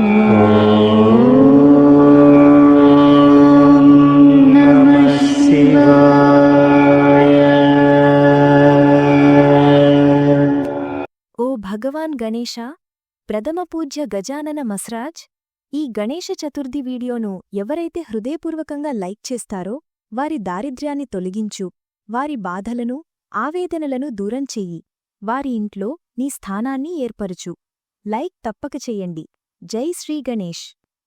ఓ భగవాన్ గణేశ ప్రథమ పూజ్య గజానన మస్రాజ్ ఈ గణేష చతుర్థి వీడియోను ఎవరైతే హృదయపూర్వకంగా లైక్ చేస్తారో వారి దారిద్ర్యాన్ని తొలగించు వారి బాధలను ఆవేదనలను దూరం చెయ్యి వారి ఇంట్లో నీ స్థానాన్ని ఏర్పరచు. లైక్ తప్పక చెయ్యండి జై శ్రీ గణేష్.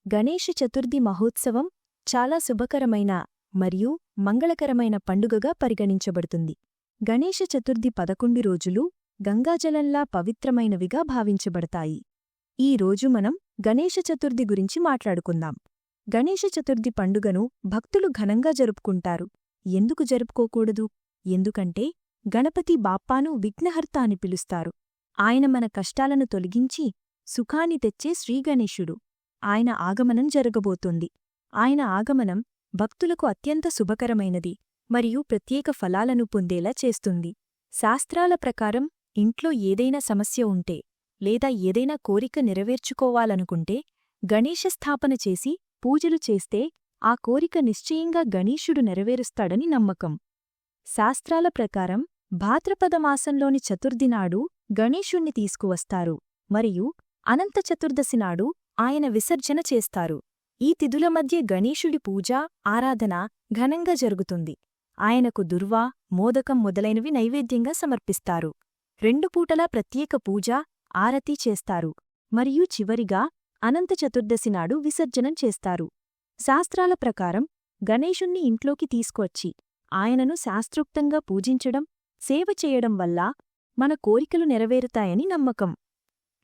గణేష చతుర్థి మహోత్సవం చాలా శుభకరమైన మరియు మంగళకరమైన పండుగగా పరిగణించబడుతుంది. గణేష చతుర్థి పదకొండు రోజులు గంగాజలంలా పవిత్రమైనవిగా భావించబడతాయి. ఈ రోజు మనం గణేష చతుర్థి గురించి మాట్లాడుకుందాం. గణేష చతుర్థి పండుగను భక్తులు ఘనంగా జరుపుకుంటారు. ఎందుకు జరుపుకోకూడదు? ఎందుకంటే గణపతి బాప్పాను విఘ్నహర్త అని పిలుస్తారు. ఆయన మన కష్టాలను తొలగించి సుఖాన్ని తెచ్చే శ్రీగణేశుడు. ఆయన ఆగమనం జరగబోతోంది. ఆయన ఆగమనం భక్తులకు అత్యంత శుభకరమైనది మరియు ప్రత్యేక ఫలాలను పొందేలా చేస్తుంది. శాస్త్రాల ప్రకారం ఇంట్లో ఏదైనా సమస్య ఉంటే లేదా ఏదైనా కోరిక నెరవేర్చుకోవాలనుకుంటే గణేశ స్థాపన చేసి పూజలు చేస్తే ఆ కోరిక నిశ్చయంగా గణేశుడు నెరవేరుస్తాడని నమ్మకం. శాస్త్రాల ప్రకారం భాద్రపద మాసంలోని చతుర్థినాడు గణేశుణ్ణి తీసుకువస్తారు మరియు అనంత చతుర్దశి నాడు ఆయన విసర్జన చేస్తారు. ఈ తిథుల మధ్య గణేశుడి పూజ ఆరాధన ఘనంగా జరుగుతుంది. ఆయనకు దుర్వా మోదకం మొదలైనవి నైవేద్యంగా సమర్పిస్తారు. రెండు పూటలా ప్రత్యేక పూజ ఆరతి చేస్తారు. మరియు చివరిగా అనంత చతుర్దశి నాడు విసర్జనం చేస్తారు. శాస్త్రాల ప్రకారం గణేశుణ్ణి ఇంట్లోకి తీసుకొచ్చి ఆయనను శాస్త్రోక్తంగా పూజించడం సేవ చేయడం వల్ల మన కోరికలు నెరవేరుతాయని నమ్మకం.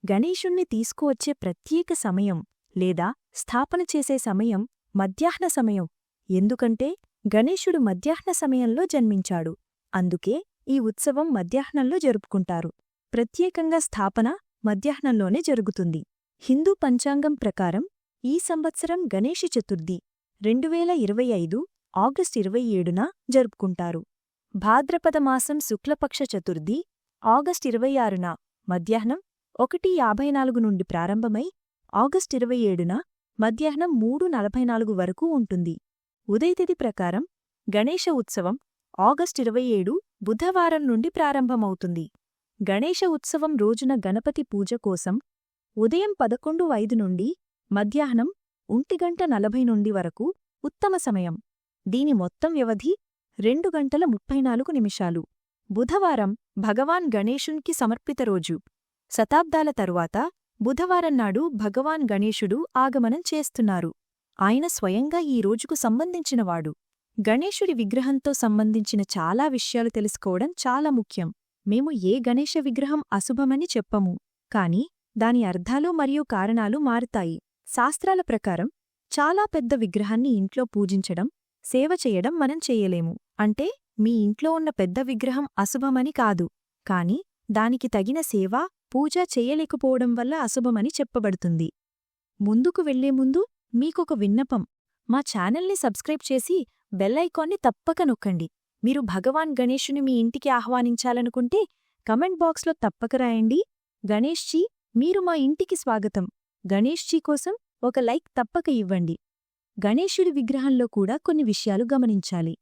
గణేశుణ్ణి తీసుకువచ్చే ప్రత్యేక సమయం లేదా స్థాపన చేసే సమయం మధ్యాహ్న సమయం. ఎందుకంటే గణేశుడు మధ్యాహ్న సమయంలో జన్మించాడు. అందుకే ఈ ఉత్సవం మధ్యాహ్నంలో జరుపుకుంటారు. ప్రత్యేకంగా స్థాపన మధ్యాహ్నంలోనే జరుగుతుంది. హిందూ పంచాంగం ప్రకారం ఈ సంవత్సరం గణేష చతుర్థి రెండువేల ఇరవై ఐదు ఆగస్టు ఇరవై ఏడున జరుపుకుంటారు. భాద్రపద మాసం శుక్లపక్ష చతుర్థి ఆగస్టు ఇరవై ఆరున మధ్యాహ్నం ఒకటి యాభై నాలుగు నుండి ప్రారంభమై ఆగస్టు ఇరవై ఏడున మధ్యాహ్నం మూడు నలభై నాలుగు వరకు ఉంటుంది. ఉదయతిథి ప్రకారం గణేష ఉత్సవం ఆగస్టు ఇరవై ఏడు బుధవారం నుండి ప్రారంభమవుతుంది. గణేష ఉత్సవం రోజున గణపతి పూజ కోసం ఉదయం పదకొండు ఐదు నుండి మధ్యాహ్నం ఒంటిగంట నలభై నుండి వరకు ఉత్తమ సమయం. దీని మొత్తం వ్యవధి రెండు గంటల ముప్పై నాలుగు నిమిషాలు. బుధవారం భగవాన్ గణేశునికి సమర్పిత రోజు. శతాబ్దాల తరువాత బుధవారం నాడు భగవాన్ గణేశుడు ఆగమనం చేస్తున్నారు. ఆయన స్వయంగా ఈ రోజుకు సంబంధించినవాడు. గణేశుడి విగ్రహంతో సంబంధించిన చాలా విషయాలు తెలుసుకోవడం చాలా ముఖ్యం. మేము ఏ గణేశ విగ్రహం అశుభమని చెప్పము. కాని దాని అర్థాలు మరియు కారణాలు మారుతాయి. శాస్త్రాల ప్రకారం చాలా పెద్ద విగ్రహాన్ని ఇంట్లో పూజించడం సేవ చేయడం మనం చేయలేము. అంటే మీ ఇంట్లో ఉన్న పెద్ద విగ్రహం అశుభమని కాదు. కాని దానికి తగిన సేవ పూజ చెయ్యలేకపోవడం వల్ల అశుభమని చెప్పబడుతుంది. ముందుకు వెళ్ళే ముందు మీకొక విన్నపం. మా ఛానల్ని సబ్స్క్రైబ్ చేసి బెల్లైకాన్ని తప్పక నొక్కండి. మీరు భగవాన్ గణేషుని మీ ఇంటికి ఆహ్వానించాలనుకుంటే కమెంట్ బాక్స్లో తప్పక రాయండి. గణేష్జీ మీరు మా ఇంటికి స్వాగతం. గణేష్జీ కోసం ఒక లైక్ తప్పక ఇవ్వండి. గణేశుడి విగ్రహంలో కూడా కొన్ని విషయాలు గమనించాలి.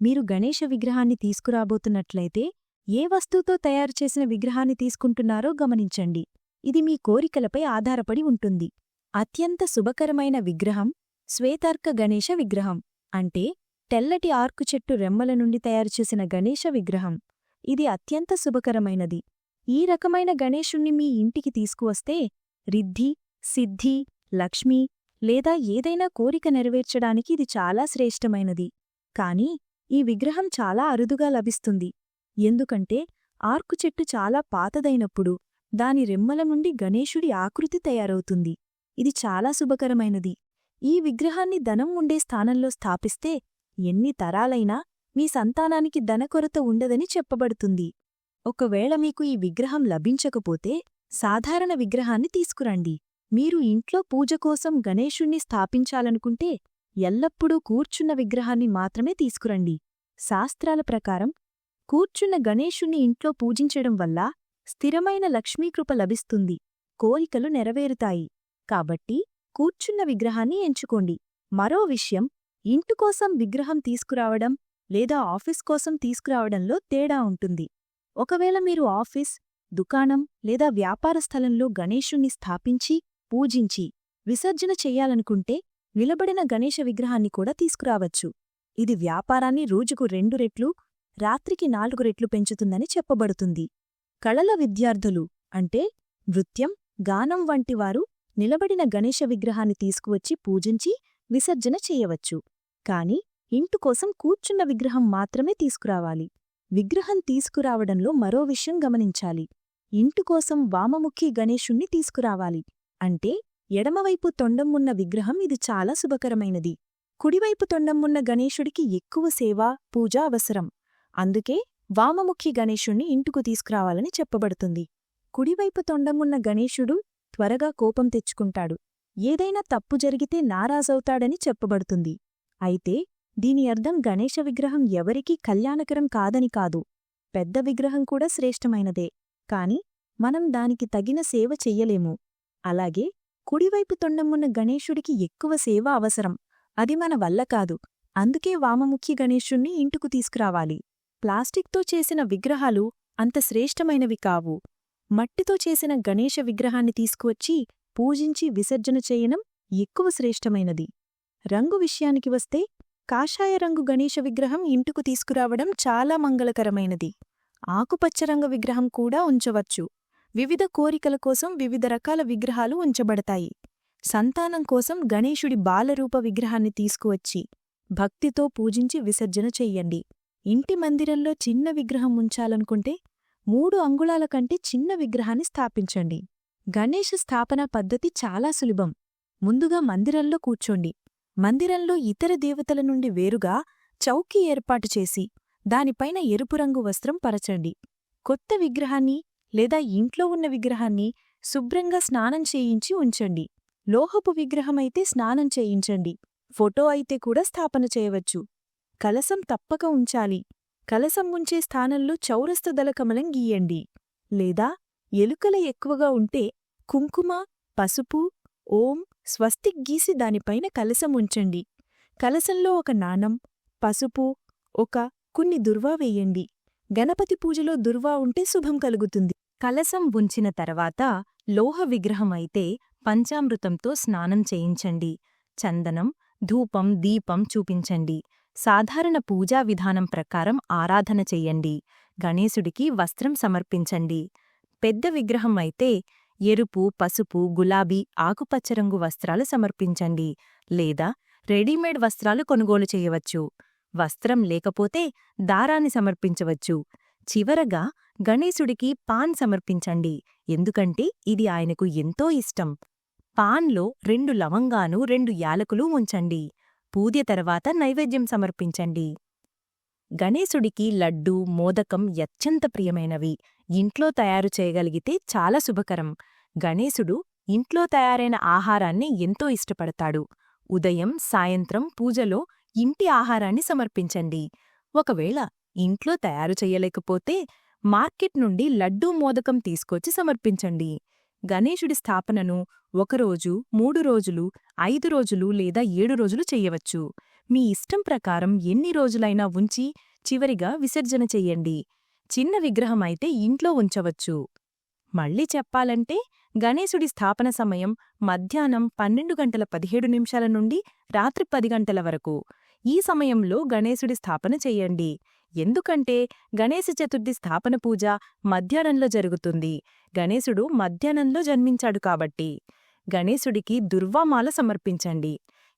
మీరు గణేశ విగ్రహాన్ని తీసుకురాబోతున్నట్లయితే ఏ వస్తువుతో తయారు చేసిన విగ్రహాన్ని తీసుకుంటున్నారో గమనించండి. ఇది మీ కోరికలపై ఆధారపడి ఉంటుంది. అత్యంత శుభకరమైన విగ్రహం శ్వేతార్క గణేశ విగ్రహం. అంటే తెల్లటి ఆర్కు చెట్టు రెమ్మల నుండి తయారుచేసిన గణేశ విగ్రహం. ఇది అత్యంత శుభకరమైనది. ఈ రకమైన గణేశుణ్ణి మీ ఇంటికి తీసుకువస్తే రిద్ధి సిద్ధి లక్ష్మి లేదా ఏదైనా కోరిక నెరవేర్చడానికి ఇది చాలా శ్రేష్టమైనది. కాని ఈ విగ్రహం చాలా అరుదుగా లభిస్తుంది. ఎందుకంటే ఆర్కు చెట్టు చాలా పాతదైనప్పుడు దాని రెమ్మల నుండి గణేశుడి ఆకృతి తయారవుతుంది. ఇది చాలా శుభకరమైనది. ఈ విగ్రహాన్ని ధనం ఉండే స్థానంలో స్థాపిస్తే ఎన్ని తరాలైనా మీ సంతానానికి ధనకొరత ఉండదని చెప్పబడుతుంది. ఒకవేళ మీకు ఈ విగ్రహం లభించకపోతే సాధారణ విగ్రహాన్ని తీసుకురండి. మీరు ఇంట్లో పూజ కోసం గణేశుణ్ణి స్థాపించాలనుకుంటే ఎల్లప్పుడూ కూర్చున్న విగ్రహాన్ని మాత్రమే తీసుకురండి. శాస్త్రాల ప్రకారం కూర్చున్న గణేశుణ్ణి ఇంట్లో పూజించడం వల్ల స్థిరమైన లక్ష్మీకృప లభిస్తుంది. కోరికలు నెరవేరుతాయి. కాబట్టి కూర్చున్న విగ్రహాన్ని ఎంచుకోండి. మరో విషయం ఇంటి కోసం విగ్రహం తీసుకురావడం లేదా ఆఫీస్ కోసం తీసుకురావడంలో తేడా ఉంటుంది. ఒకవేళ మీరు ఆఫీస్ దుకాణం లేదా వ్యాపార స్థలంలో గణేశుణ్ణి స్థాపించి పూజించి విసర్జన చెయ్యాలనుకుంటే నిలబడిన గణేశ విగ్రహాన్ని కూడా తీసుకురావచ్చు. ఇది వ్యాపారాన్ని రోజుకు రెండు రెట్లు రాత్రికి నాలుగు రెట్లు పెంచుతుందని చెప్పబడుతుంది. కళల విద్యార్థులు అంటే నృత్యం గానం వంటివారు నిలబడిన గణేశ విగ్రహాన్ని తీసుకువచ్చి పూజించి విసర్జన చేయవచ్చు. కాని ఇంటుకోసం కూర్చున్న విగ్రహం మాత్రమే తీసుకురావాలి. విగ్రహం తీసుకురావడంలో మరో విషయం గమనించాలి. ఇంటుకోసం వామముఖి గణేశుణ్ణి తీసుకురావాలి. అంటే ఎడమవైపు తొండమున్న విగ్రహం ఇది చాలా శుభకరమైనది. కుడివైపు తొండమున్న గణేశుడికి ఎక్కువ సేవ పూజ అవసరం. అందుకే వామముఖి గణేశుణ్ణి ఇంటుకు తీసుకురావాలని చెప్పబడుతుంది. కుడివైపు తొండమున్న గణేశుడు త్వరగా కోపం తెచ్చుకుంటాడు. ఏదైనా తప్పు జరిగితే నారాజవుతాడని చెప్పబడుతుంది. అయితే దీని అర్థం గణేశ విగ్రహం ఎవరికీ కళ్యాణకరం కాదని కాదు. పెద్ద విగ్రహం కూడా శ్రేష్టమైనదే. కాని మనం దానికి తగిన సేవ చెయ్యలేము. అలాగే కుడివైపు తొండమున్న గణేశుడికి ఎక్కువ సేవ అవసరం. అది మన వల్ల కాదు. అందుకే వామముఖ్య గణేశుణ్ణి ఇంటుకు తీసుకురావాలి. ప్లాస్టిక్తో చేసిన విగ్రహాలు అంత శ్రేష్టమైనవి కావు. మట్టితో చేసిన గణేశ విగ్రహాన్ని తీసుకువచ్చి పూజించి విసర్జన చేయడం ఎక్కువ శ్రేష్టమైనది. రంగు విషయానికి వస్తే కాషాయ రంగు గణేశ విగ్రహం ఇంటుకు తీసుకురావడం చాలా మంగళకరమైనది. ఆకుపచ్చ రంగు విగ్రహం కూడా ఉంచవచ్చు. వివిధ కోరికల కోసం వివిధ రకాల విగ్రహాలు ఉంచబడతాయి. సంతానం కోసం గణేశుడి బాలరూప విగ్రహాన్ని తీసుకువచ్చి భక్తితో పూజించి విసర్జన చెయ్యండి ఇంటి మందిరంలో చిన్న విగ్రహం ఉంచాలనుకుంటే మూడు అంగుళాల కంటే చిన్న విగ్రహాన్ని స్థాపించండి. గణేష్ స్థాపన పద్ధతి చాలా సులభం. ముందుగా మందిరంలో కూర్చోండి. మందిరంలో ఇతర దేవతల నుండి వేరుగా చౌకీ ఏర్పాటు చేసి దానిపైన ఎరుపు రంగు వస్త్రం పరచండి. కొత్త విగ్రహాన్ని లేదా ఇంట్లో ఉన్న విగ్రహాన్ని శుభ్రంగా స్నానం చేయించి ఉంచండి. లోహపు విగ్రహమైతే స్నానం చేయించండి. ఫోటో అయితే కూడా స్థాపన చేయవచ్చు. కలసం తప్పక ఉంచాలి. కలసం ఉంచే స్థానంలో చౌరస్త దళకమలం గీయండి. లేదా ఎలుకల ఎక్కువగా ఉంటే కుంకుమ పసుపు ఓం స్వస్తిక్ గీసి దానిపైన కలసం ఉంచండి. కలసంలో ఒక నాణం పసుపు ఒక కొన్ని దుర్వా వేయండి. గణపతి పూజలో దుర్వా ఉంటే శుభం కలుగుతుంది. కలసం ఉంచిన తర్వాత లోహ విగ్రహమైతే పంచామృతంతో స్నానం చేయించండి. చందనం ధూపం దీపం చూపించండి. సాధారణ పూజా విధానం ప్రకారం ఆరాధన చెయ్యండి గణేశుడికి వస్త్రం సమర్పించండి. పెద్ద విగ్రహం అయితే ఎరుపు పసుపు గులాబీ ఆకుపచ్చరంగు వస్త్రాలు సమర్పించండి. లేదా రెడీమేడ్ వస్త్రాలు కొనుగోలు చేయవచ్చు. వస్త్రం లేకపోతే దారాన్ని సమర్పించవచ్చు. చివరగా గణేశుడికి పాన్ సమర్పించండి. ఎందుకంటే ఇది ఆయనకు ఎంతో ఇష్టం. పాన్లో రెండు లవంగాను రెండు యాలకులు ఉంచండి. పూజ తర్వాత నైవేద్యం సమర్పించండి. గణేశుడికి లడ్డూ మోదకం అత్యంత ప్రియమైనవి. ఇంట్లో తయారు చేయగలిగితే చాలా శుభకరం. గణేశుడు ఇంట్లో తయారైన ఆహారాన్ని ఎంతో ఇష్టపడతాడు. ఉదయం సాయంత్రం పూజలో ఇంటి ఆహారాన్ని సమర్పించండి. ఒకవేళ ఇంట్లో తయారు చెయ్యలేకపోతే మార్కెట్ నుండి లడ్డూ మోదకం తీసుకొచ్చి సమర్పించండి. గణేశుడి స్థాపనను ఒకరోజు మూడు రోజులు ఐదు రోజులు లేదా ఏడు రోజులు చెయ్యవచ్చు మీ ఇష్టం ప్రకారం ఎన్ని రోజులైనా ఉంచి చివరిగా విసర్జన చెయ్యండి చిన్న విగ్రహమైతే ఇంట్లో ఉంచవచ్చు. మళ్ళీ చెప్పాలంటే గణేశుడి స్థాపన సమయం మధ్యాహ్నం పన్నెండు గంటల పదిహేడు నిమిషాల నుండి రాత్రి పది గంటల వరకు. ఈ సమయంలో గణేశుడి స్థాపన చెయ్యండి ఎందుకంటే గణేశ చతుర్థి స్థాపన పూజ మధ్యాహ్నంలో జరుగుతుంది. గణేశుడు మధ్యాహ్నంలో జన్మించాడు కాబట్టి. గణేశుడికి దుర్వామాల సమర్పించండి.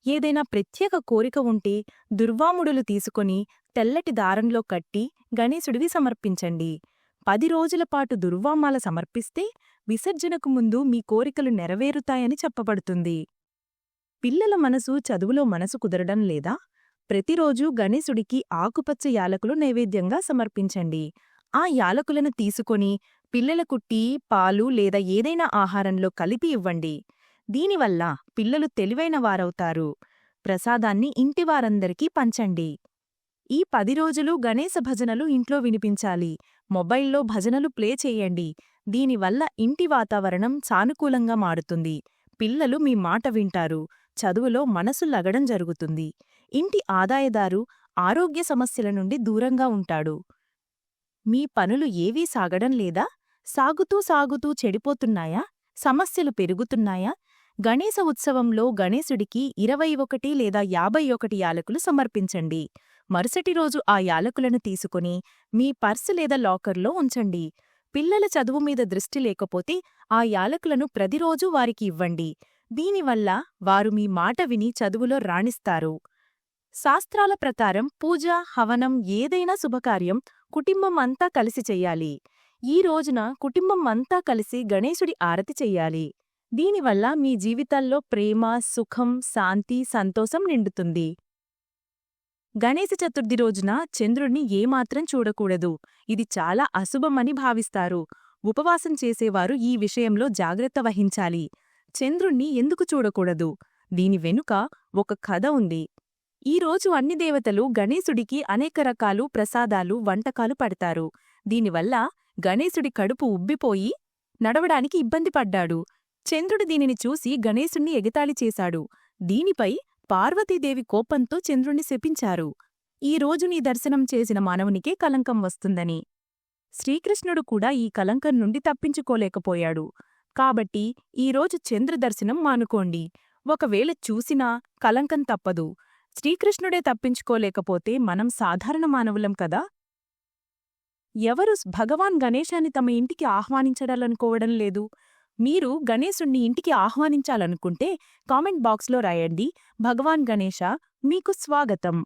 ఏదైనా ప్రత్యేక కోరిక ఉంటే దుర్వాముడులు తీసుకొని తెల్లటి దారంలో కట్టి గణేశుడివి సమర్పించండి. పది రోజులపాటు దుర్వామాల సమర్పిస్తే విసర్జనకు ముందు మీ కోరికలు నెరవేరుతాయని చెప్పబడుతుంది. పిల్లల మనసు చదువులో మనసు కుదరడం లేదా? ప్రతిరోజూ గణేశుడికి ఆకుపచ్చ యాలకులు నైవేద్యంగా సమర్పించండి. ఆ యాలకులను తీసుకొని పిల్లలకు టీ పాలు లేదా ఏదైనా ఆహారంలో కలిపి ఇవ్వండి. దీనివల్ల పిల్లలు తెలివైన వారవుతారు. ప్రసాదాన్ని ఇంటివారందరికీ పంచండి. ఈ పది రోజులు గణేశ భజనలు ఇంట్లో వినిపించాలి. మొబైల్లో భజనలు ప్లే చేయండి. దీనివల్ల ఇంటి వాతావరణం సానుకూలంగా మారుతుంది. పిల్లలు మీ మాట వింటారు. చదువులో మనసు లగడం జరుగుతుంది. ఇంటి ఆదాయదారు ఆరోగ్య సమస్యల నుండి దూరంగా ఉంటాడు. మీ పనులు ఏవీ సాగడం లేదా? సాగుతూ సాగుతూ చెడిపోతున్నాయా? సమస్యలు పెరుగుతున్నాయా? గణేశ ఉత్సవంలో గణేశుడికి ఇరవై ఒకటి లేదా యాభై ఒకటి యాలకులు సమర్పించండి. మరుసటి రోజు ఆ యాలకులను తీసుకుని మీ పర్సు లేదా లాకర్లో ఉంచండి. పిల్లల చదువు మీద దృష్టి లేకపోతే ఆ యాలకులను ప్రతిరోజూ వారికి ఇవ్వండి. దీనివల్ల వారు మీ మాట విని చదువులో రాణిస్తారు. శాస్త్రాల ప్రకారం పూజ హవనం ఏదైనా శుభకార్యం కుటుంబం అంతా కలిసి చెయ్యాలి. ఈ రోజున కుటుంబం అంతా కలిసి గణేశుడి ఆరతి చెయ్యాలి. దీనివల్ల మీ జీవితాల్లో ప్రేమ సుఖం శాంతి సంతోషం నిండుతుంది. గణేశ చతుర్థి రోజున చంద్రుణ్ణి ఏమాత్రం చూడకూడదు. ఇది చాలా అశుభమని భావిస్తారు. ఉపవాసం చేసేవారు ఈ విషయంలో జాగ్రత్త వహించాలి. చంద్రుణ్ణి ఎందుకు చూడకూడదు? దీని వెనుక ఒక కథ ఉంది. ఈ రోజు అన్ని దేవతలు గణేశుడికి అనేక రకాలు ప్రసాదాలు వంటకాలు పడతారు. దీనివల్ల గణేశుడి కడుపు ఉబ్బిపోయి నడవడానికి ఇబ్బంది పడ్డాడు. చంద్రుడు దీనిని చూసి గణేశుణ్ణి ఎగతాళి చేశాడు. దీనిపై పార్వతీదేవి కోపంతో చంద్రుణ్ణి శపించారు. ఈ రోజు నీ దర్శనం చేసిన మానవునికే కలంకం వస్తుందని. శ్రీకృష్ణుడు కూడా ఈ కలంకం నుండి తప్పించుకోలేకపోయాడు. కాబట్టి ఈరోజు చంద్రదర్శనం మానుకోండి. ఒకవేళ చూసినా కలంకం తప్పదు. శ్రీకృష్ణుడే తప్పించుకోలేకపోతే మనం సాధారణ మానవులం కదా? ఎవరు భగవాన్ గణేశాన్ని తమ ఇంటికి ఆహ్వానించడాలనుకోవడం లేదు. మీరు గణేశుణ్ణి ఇంటికి ఆహ్వానించాలనుకుంటే కామెంట్ బాక్స్లో రాయండి. భగవాన్ గణేశ మీకు స్వాగతం.